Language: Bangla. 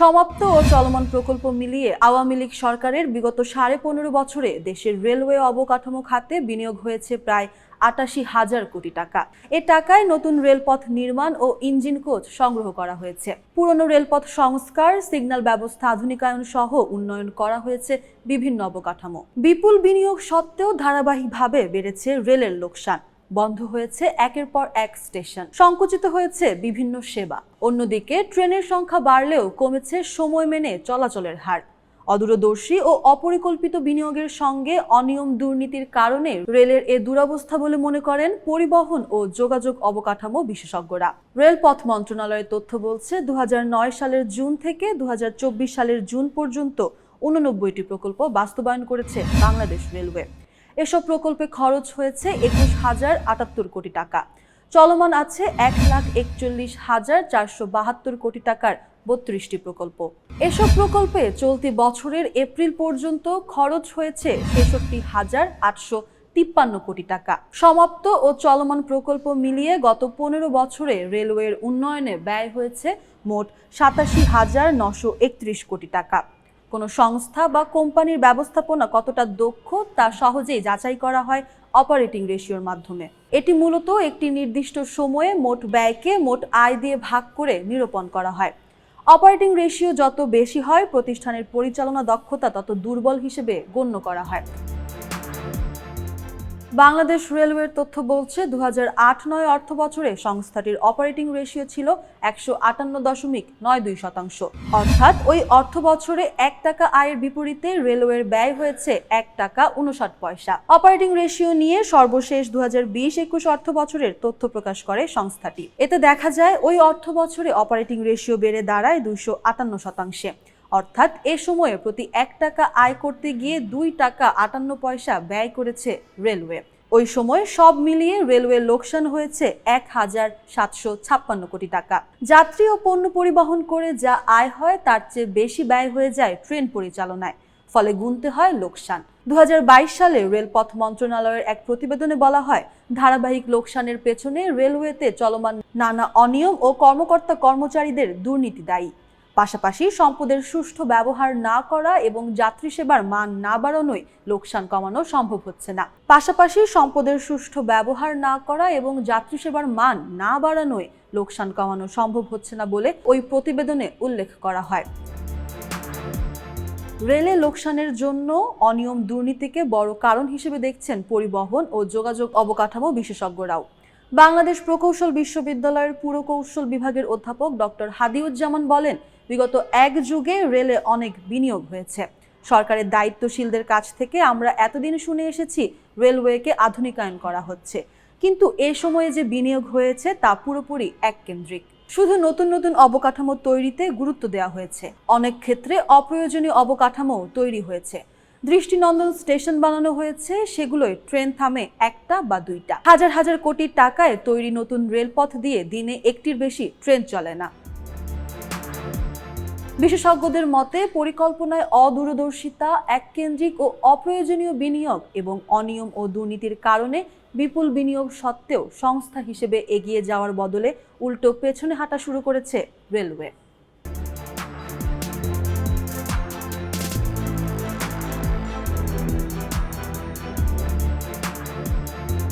সমাপ্ত ও চলমান প্রকল্প মিলিয়ে আওয়ামী লীগ সরকারের বিগত সাড়ে পনেরো বছরে দেশের রেলওয়ে অবকাঠামো খাতে বিনিয়োগ হয়েছে প্রায় আটাশি হাজার কোটি টাকা। এ টাকায় নতুন রেলপথ নির্মাণ ও ইঞ্জিন কোচ সংগ্রহ করা হয়েছে। পুরনো রেলপথ সংস্কার, সিগন্যাল ব্যবস্থা আধুনিকায়ন সহ উন্নয়ন করা হয়েছে বিভিন্ন অবকাঠামো। বিপুল বিনিয়োগ সত্ত্বেও ধারাবাহিকভাবে বেড়েছে রেলের লোকসান। বন্ধ হয়েছে একের পর এক স্টেশন। সংকুচিত হয়েছে বিভিন্ন সেবা। অন্যদিকে ট্রেনের সংখ্যা বাড়লেও কমেছে সময় মেনে চলাচলের হার। অদূরদর্শী ও অপরিকল্পিত বিনিয়োগের সঙ্গে অনিয়ম দুর্নীতির কারণে রেলের এ দুরবস্থা বলে মনে করেন পরিবহন ও যোগাযোগ অবকাঠামো বিশেষজ্ঞরা। রেলপথ মন্ত্রণালয়ের তথ্য বলছে দু হাজার নয় সালের জুন থেকে দু হাজার চব্বিশ সালের জুন পর্যন্ত উননব্বইটি প্রকল্প বাস্তবায়ন করেছে বাংলাদেশ রেলওয়ে। এসব প্রকল্পে খরচ হয়েছে একুশ হাজার আটাত্তর কোটি টাকা। চলমান আছে এক লাখ একচল্লিশ হাজার চারশো বাহাত্তর কোটি টাকার বত্রিশটি প্রকল্প। এসব প্রকল্পে চলতি বছরের এপ্রিল পর্যন্ত খরচ হয়েছে ছেষট্টি হাজার আটশো তিপ্পান্ন কোটি টাকা। সমাপ্ত ও চলমান প্রকল্প মিলিয়ে গত পনেরো বছরে রেলওয়ের উন্নয়নে ব্যয় হয়েছে মোট সাতাশি হাজার নশো একত্রিশ কোটি টাকা। কোনো সংস্থা বা কোম্পানির ব্যবস্থাপনা কতটা দক্ষ তা সহজেই যাচাই করা হয় অপারেটিং রেশিওর মাধ্যমে। এটি মূলত একটি নির্দিষ্ট সময়ে মোট ব্যয়কে মোট আয় দিয়ে ভাগ করে নিরূপণ করা হয়। অপারেটিং রেশিও যত বেশি হয়, প্রতিষ্ঠানের পরিচালনা দক্ষতা তত দুর্বল হিসেবে গণ্য করা হয়। বাংলাদেশ রেলওয়ের তথ্য বলছে দু আট নয় অর্থ বছরে সংস্থাটির অপারেটিং রেশিও ছিল একশো আটান্ন দশমিক নয় দুই শতাংশ। অর্থাৎ ওই অর্থ বছরে এক টাকা আয়ের বিপরীতে রেলওয়ের ব্যয় হয়েছে এক টাকা উনষাট পয়সা। অপারেটিং রেশিও নিয়ে সর্বশেষ দু হাজার বিশ একুশ অর্থ বছরের তথ্য প্রকাশ করে সংস্থাটি। এতে দেখা যায়, ওই অর্থ বছরে অপারেটিং রেশিও বেড়ে দাঁড়ায় দুইশো আটান্ন শতাংশে। অর্থাৎ এ সময়ে প্রতি এক টাকা আয় করতে গিয়ে দুই টাকা আটান্ন পয়সা ব্যয় করেছে রেলওয়ে। ওই সময় সব মিলিয়ে রেলওয়ে লোকসান হয়েছে এক হাজার সাতশো ছাপ্পান্ন কোটি টাকা। যাত্রী ও পণ্য পরিবহন করে যা আয় হয় তার চেয়ে বেশি ব্যয় হয়ে যায় ট্রেন পরিচালনায়, ফলে গুনতে হয় লোকসান। দু হাজার বাইশ সালে রেলপথ মন্ত্রণালয়ের এক প্রতিবেদনে বলা হয়, ধারাবাহিক লোকসানের পেছনে রেলওয়েতে চলমান নানা অনিয়ম ও কর্মকর্তা কর্মচারীদের দুর্নীতি দায়ী। পাশাপাশি সম্পদের সুষ্ঠু ব্যবহার না করা এবং যাত্রী সেবার মান না বাড়ানোই লোকসান কমানো সম্ভব হচ্ছে না। পাশাপাশি সম্পদের সুষ্ঠু ব্যবহার না করা এবং যাত্রী সেবার মান না বাড়ানোই লোকসান কমানো সম্ভব হচ্ছে না বলে ওই প্রতিবেদনে উল্লেখ করা হয়। রেলে লোকসানের জন্য অনিয়ম দুর্নীতিকে বড় কারণ হিসেবে দেখছেন পরিবহন ও যোগাযোগ অবকাঠামো বিশেষজ্ঞরাও। বাংলাদেশ প্রকৌশল বিশ্ববিদ্যালয়ের পুরকৌশল বিভাগের অধ্যাপক ডক্টর হাদিউজ্জামান বলেন বিগত এক যুগে রেলে অনেক বিনিয়োগ হয়েছে। সরকারের দায়িত্বশীলদের কাছ থেকে আমরা এতদিন শুনে এসেছি, রেলওয়েকে আধুনিকায়ন করা হচ্ছে। কিন্তু এ সময়ে যে বিনিয়োগ হয়েছে, তা পুরোপুরি এককেন্দ্রিক। শুধু নতুন নতুন অবকাঠামো তৈরিতে গুরুত্ব দেওয়া হয়েছে। অনেক ক্ষেত্রে অপ্রয়োজনীয় অবকাঠামো তৈরি হয়েছে। দৃষ্টিনন্দন স্টেশন বানানো হয়েছে, সেগুলোয় ট্রেন থামে একটা বা দুইটা। হাজার হাজার কোটি টাকায় তৈরি নতুন রেলপথ দিয়ে দিনে একটির বেশি ট্রেন চলে না। বিশেষজ্ঞদের মতে, পরিকল্পনায় অদূরদর্শিতা, এককেন্দ্রিক ও অপ্রয়োজনীয় বিনিয়োগ এবং অনিয়ম ও দুর্নীতির কারণে বিপুল বিনিয়োগ সত্ত্বেও সংস্থা হিসেবে এগিয়ে যাওয়ার বদলে উল্টো পেছনে হাঁটা শুরু করেছে রেলওয়ে।